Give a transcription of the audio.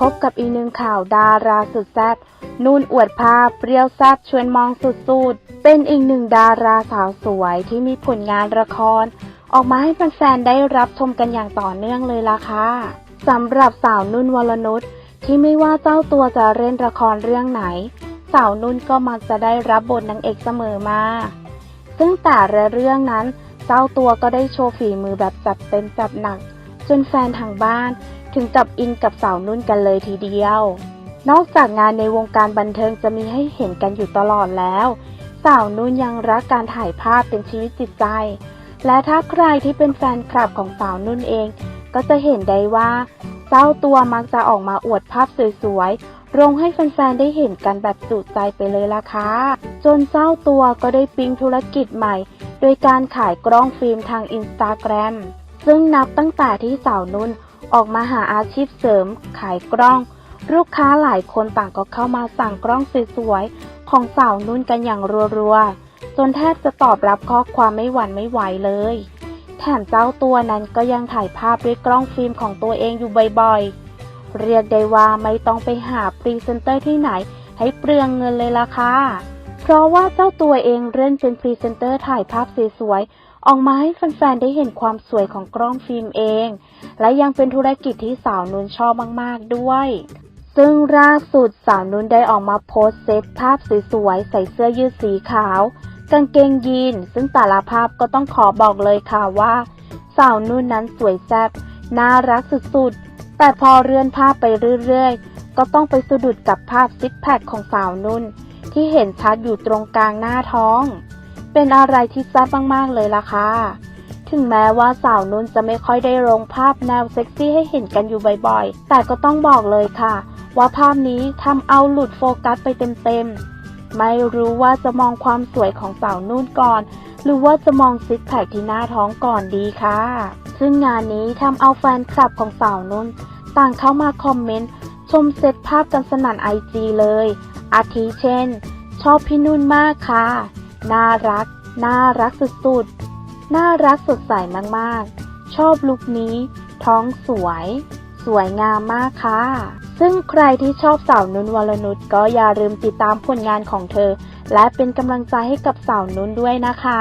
พบกับอีกหนึ่งข่าวดาราสุดแซ่บนุ่นอวดภาพเปรี้ยวแซ่บชวนมองสุดๆ เป็นอีกหนึ่งดาราสาวสวยที่มีผลงานละคร ออกมาให้แฟนๆได้รับชมกันอย่างต่อเนื่องเลยล่ะค่ะสำหรับสาวนุ่นวรนุชที่ไม่ว่าเจ้าตัวจะเล่นละครเรื่องไหน สาวนุ่นก็มักจะได้รับบทนางเอกเสมอมา ซึ่งแต่ละเรื่องนั้น เจ้าตัวก็ได้โชว์ฝีมือแบบจัดเต็มจัดหนัก จนแฟนทางบ้าน ถึงกับอินกับสาวนุ่นกันเลยทีเดียว นอกจากงานในวงการบันเทิงจะมีให้เห็นกันอยู่ตลอดแล้ว สาวนุ่นยังรักการถ่ายภาพเป็นชีวิตจิตใจ และถ้าใครที่เป็นแฟนคลับของสาวนุ่นเอง ก็จะเห็นได้ว่าเจ้าตัวมักจะออกมาอวดภาพสวยๆลงให้แฟนๆได้เห็นกันแบบจุใจไปเลยล่ะค่ะ จนเจ้าตัวก็ได้ปิ๊งธุรกิจใหม่ โดยการขายกล้องฟิล์มทางอินสตาแกรมซึ่งนับตั้งแต่ที่สาวนุ่น ออกมาหาอาชีพเสริม ขายกล้อง ลูกค้าหลายคนต่างก็เข้ามาสั่งกล้องสวยๆ ของสาวนุ่นกันอย่างรัวๆ จนแทบจะตอบรับข้อความไม่หวั่นไม่ไหวเลย แถมเจ้าตัวนั้นก็ยังถ่ายภาพด้วยกล้องฟิล์มของตัวเองอยู่บ่อยๆ เรียกได้ว่าไม่ต้องไปหาพรีเซนเตอร์ที่ไหนให้เปลืองเงินเลยล่ะค่ะ ราะว่าเจ้าตัวเองเล่นเป็นพรีเซนเตอร์ถ่ายภาพสวยๆ ออกมาให้แฟนๆ ได้เห็นความสวยของกล้องฟิล์มเอง และยังเป็นธุรกิจที่สาวนุ่นชอบมากๆ ด้วย ซึ่งล่าสุดสาวนุ่นได้ออกมาโพสเซตภาพสวยๆ ใส่เสื้อยืดสีขาว กางเกงยีน ซึ่งแต่ละภาพก็ต้องขอบอกเลยค่ะว่า สาวนุ่นนั้นสวยแซ่บ น่ารักสุดๆ แต่พอเลื่อนภาพไปเรื่อยๆ ก็ต้องไปสะดุดกับภาพซิกแพคของสาวนุ่น ที่เห็นชัดอยู่ตรงกลางหน้าท้อง เป็นอะไรที่แซ่บมากๆเลยล่ะค่ะ ถึงแม้ว่าสาวนุ่นจะไม่ค่อยได้ลงภาพแนวเซ็กซี่ให้เห็นกันอยู่บ่อยๆ แต่ก็ต้องบอกเลยค่ะ ว่าภาพนี้ทำเอาหลุดโฟกัสไปเต็มๆ ไม่รู้ว่าจะมองความสวยของสาวนุ่นก่อน หรือว่าจะมองซิกแพคที่หน้าท้องก่อนดีค่ะ ซึ่งงานนี้ทำเอาแฟนคลับของสาวนุ่น ต่างเข้ามาคอมเมนต์ ชมเซตภาพกันสนั่นไอจีเลย อาทิเช่น ชอบพี่นุ่นมากค่ะ น่ารัก น่ารักสุดๆ น่ารักสดใสมากๆ ชอบลุคนี้ ท้องสวย สวยงามมากค่ะ ซึ่งใครที่ชอบสาวนุ่นวรนุชก็อย่าลืมติดตามผลงานของเธอ และเป็นกำลังใจให้กับสาวนุ่นด้วยนะคะ